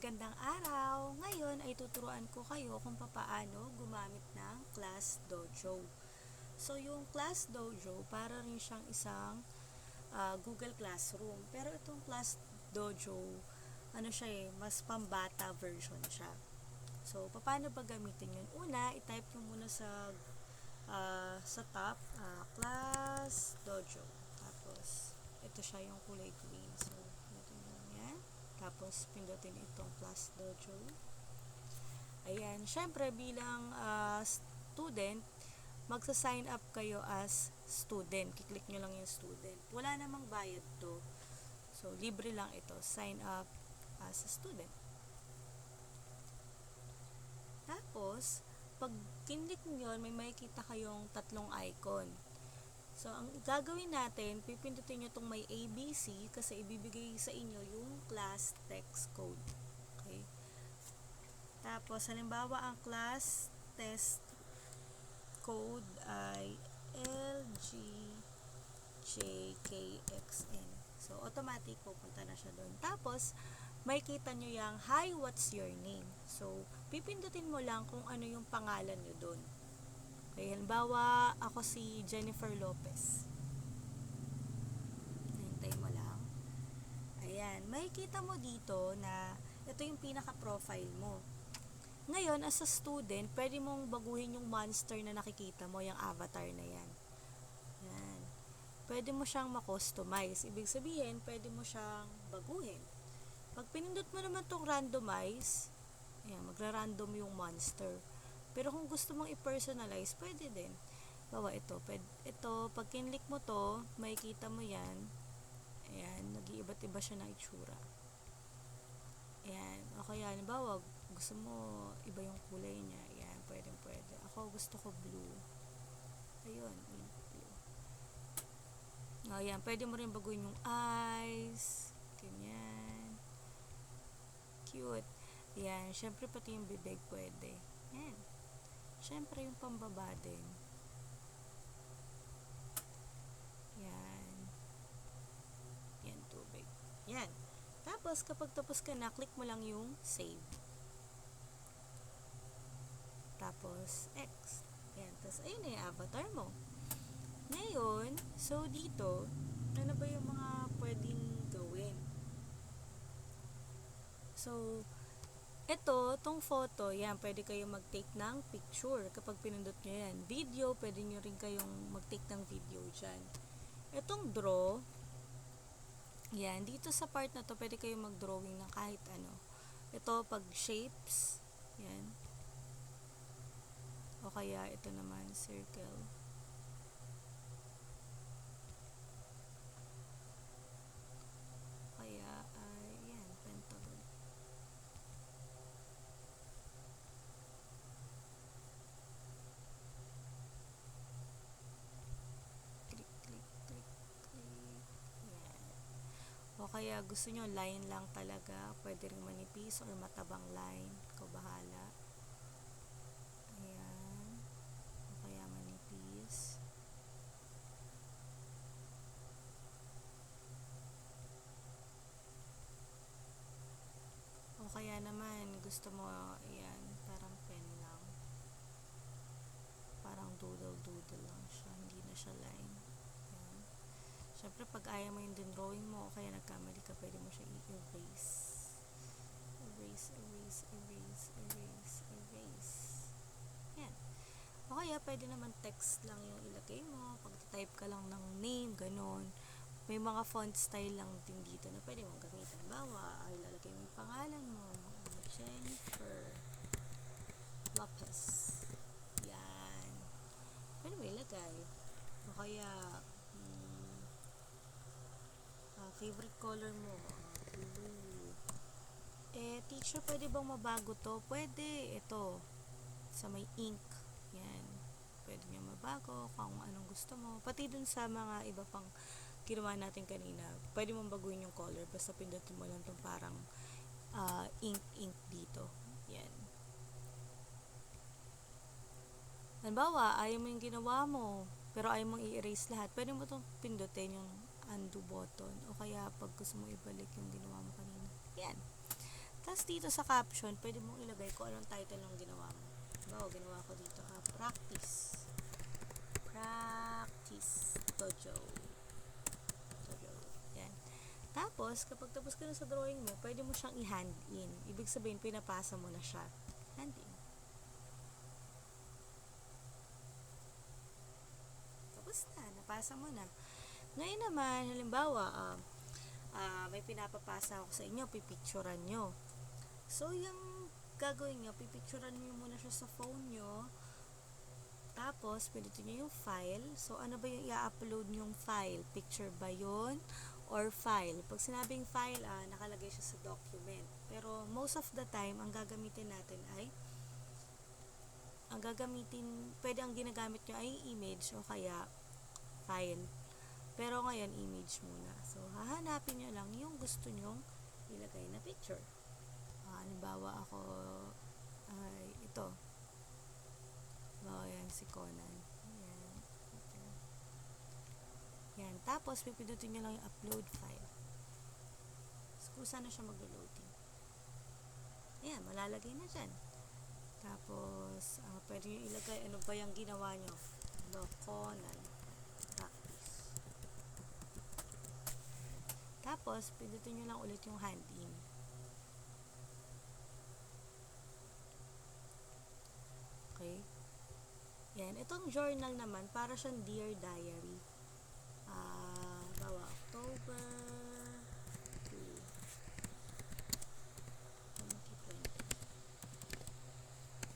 Magandang araw! Ngayon ay tuturuan ko kayo kung papaano gumamit ng Class Dojo. So, yung Class Dojo, para rin siyang isang ah, Google Classroom. Pero itong Class Dojo, ano siya eh, mas pambata version siya. So, paano ba gamitin yun? Una, itype nyo muna sa ah, sa top, ah, Class Dojo. Tapos, ito siya yung kulay green. So, pindutin nyo lang yan. Tapos, pindutin itong Class Dojo. Ayan. Syempre, bilang ah, student, magsa-sign up kayo as student. Kiklik nyo lang yung student. Wala namang bayad to. So, libre lang ito. Sign up as a student. Tapos, pag kinlik nyo, may makikita kayong tatlong icon. So, ang gagawin natin, pipindutin nyo itong may ABC kasi ibibigay sa inyo yung class text code. Okay? Tapos, halimbawa, ang class test code ay LGJKXN. So, automatic pupunta na siya doon. Tapos, may kita nyo yung, Hi, what's your name? So, pipindutin mo lang kung ano yung pangalan nyo doon. Okay, halimbawa, ako si Jennifer Lopez. Hintay mo lang. Ayan, makikita mo dito na ito yung pinaka-profile mo. Ngayon, as a student, pwede mong baguhin yung monster na nakikita mo, yung avatar na yan. Yan. Pwede mo siyang ma-customize. Ibig sabihin, pwede mo siyang baguhin. Pag pinindot mo naman itong randomize, ayan, magra-random yung monster. Pero kung gusto mong i-personalize, pwede din. Bawa ito, pwede, ito, pag kinlik mo to, makikita mo yan. Ayan, nag-iiba't iba siya ng itsura. Ayan, o kaya, halimbawa, gusto mo iba yung kulay niya. Ayan, pwede, pwede. Ako, gusto ko blue. Ayun, yung blue. Ayan, pwede mo rin baguhin yung eyes. Ganyan. Cute. Ayan, syempre pati yung bibig pwede. Ayan. Syempre yung pambaba din. Yan. Yan, tubig. Yan. Tapos, kapag tapos ka na, click mo lang yung save. Tapos, X. Yan. Tapos, ayun na yung avatar mo. Ngayon, so dito, ano ba yung mga pwedeng gawin? So, ito, tong photo, yan, pwede kayo mag-take ng picture kapag pinindot nyo yan. Video, pwede nyo rin kayong mag-take ng video dyan. Itong draw, yan, dito sa part na to, pwede kayo mag-drawing ng kahit ano. Ito, pag shapes, yan. O kaya, ito naman, circle. Kaya, ay, yan, pentagon. Click, click, click, click. Yan. O kaya gusto nyo line lang talaga. Pwede rin manipis or matabang line. Ikaw bahala. Ayan. O kaya manipis. O kaya naman, gusto mo, ayan, parang pen lang. Parang doodle-doodle lang siya. Hindi na siya line. Siyempre, pag ayaw mo yung drawing mo, o kaya nagkamali ka, i-erase. Erase, erase, erase, erase, erase. Yan. O kaya, pwede naman text lang yung ilagay mo. Pag type ka lang ng name, ganun. May mga font style lang din dito na pwede mong gamitin. Bawa, ay lalagay mo yung pangalan mo. Jennifer Lopez. Yan. Pwede mo ilagay. O kaya, hmm, ah, favorite color mo. Teacher, pwede bang mabago to? Pwede. Ito, sa may ink. Yan. Pwede nyo mabago kung anong gusto mo. Pati dun sa mga iba pang ginawa natin kanina, pwede mong baguhin yung color. Basta pindutin mo lang itong parang ah, ink-ink dito. Yan. Halimbawa, ayaw mo yung ginawa mo, pero ayaw mong i-erase lahat, pwede mo itong pindutin yung undo button. O kaya, pag gusto mo ibalik yung ginawa mo kanina. Yan. Tapos dito sa caption, pwede mong ilagay kung anong title ng ginawa mo. Bawa, ginawa ko dito ha, practice. Practice dojo. Dojo. Yan. Tapos, kapag tapos ka na sa drawing mo, pwede mo siyang i-hand in. Ibig sabihin, pinapasa mo na siya. Hand in. Tapos na, napasa mo na. Ngayon naman, halimbawa, ah, ah, may pinapapasa ako sa inyo, pipicturan nyo. So, yung gagawin nyo, pipicturan nyo muna siya sa phone nyo. Tapos, pindutin nyo yung file. So, ano ba yung i-upload yung file? Picture ba yun? Or file? Pag sinabing file, ah, nakalagay siya sa document. Pero, most of the time, ang gagamitin natin ay ang gagamitin, pwede ang ginagamit nyo ay image o kaya file. Pero ngayon, image muna. So, hahanapin nyo lang yung gusto nyong ilagay na picture. Ah, halimbawa ako, ay ito. Oh, yan, si Conan. Yan. Okay. Yan. Tapos, pipindutin nyo lang yung upload file. So, kung saan na siya mag-loading. Ayan, malalagay na dyan. Tapos, ah, pwede nyo ilagay ano ba yung ginawa nyo. No, Conan. Practice. Tapos, pindutin nyo lang ulit yung hand in. Okay. Yan. Itong journal naman, para siyang Dear Diary. Ah, bawa, October 2. 2020.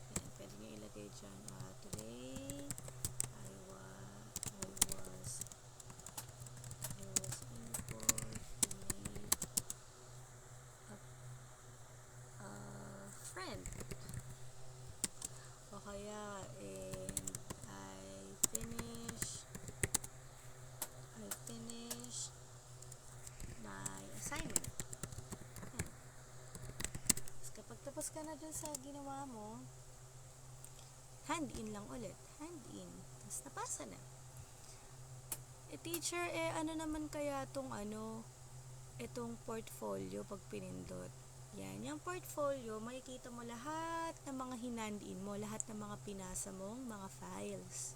Yan, pwede nyo ilagay dyan. Na dun sa ginawa mo, hand in lang ulit. Hand in. Tapos napasa na. Eh, teacher, eh, ano naman kaya tong ano, itong portfolio pag pinindot? Yan, yung portfolio, makikita mo lahat ng mga hinandin mo, lahat ng mga pinasa mong mga files.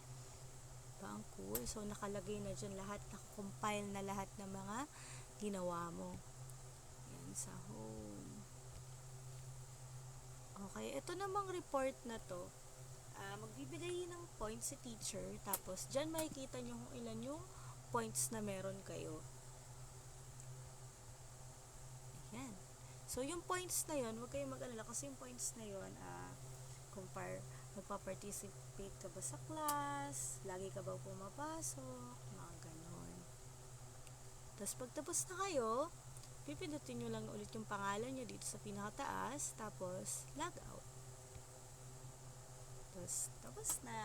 Ba, ang cool. So, nakalagay na dyan lahat, nakakompile na lahat ng mga ginawa mo. Yan, sa home. Okay, ito namang report na to, ah, magbibigay ng points si teacher, tapos dyan makikita nyo kung ilan yung points na meron kayo. Ayan. So, yung points na yon huwag kayong mag-alala kasi yung points na yon ah, compare, magpa-participate ka ba sa class, lagi ka ba pumapasok, mga ganon. Tapos, pag tapos na kayo, pipindutin nyo lang ulit yung pangalan nyo dito sa pinakataas, tapos, log out. Tapos, tapos na.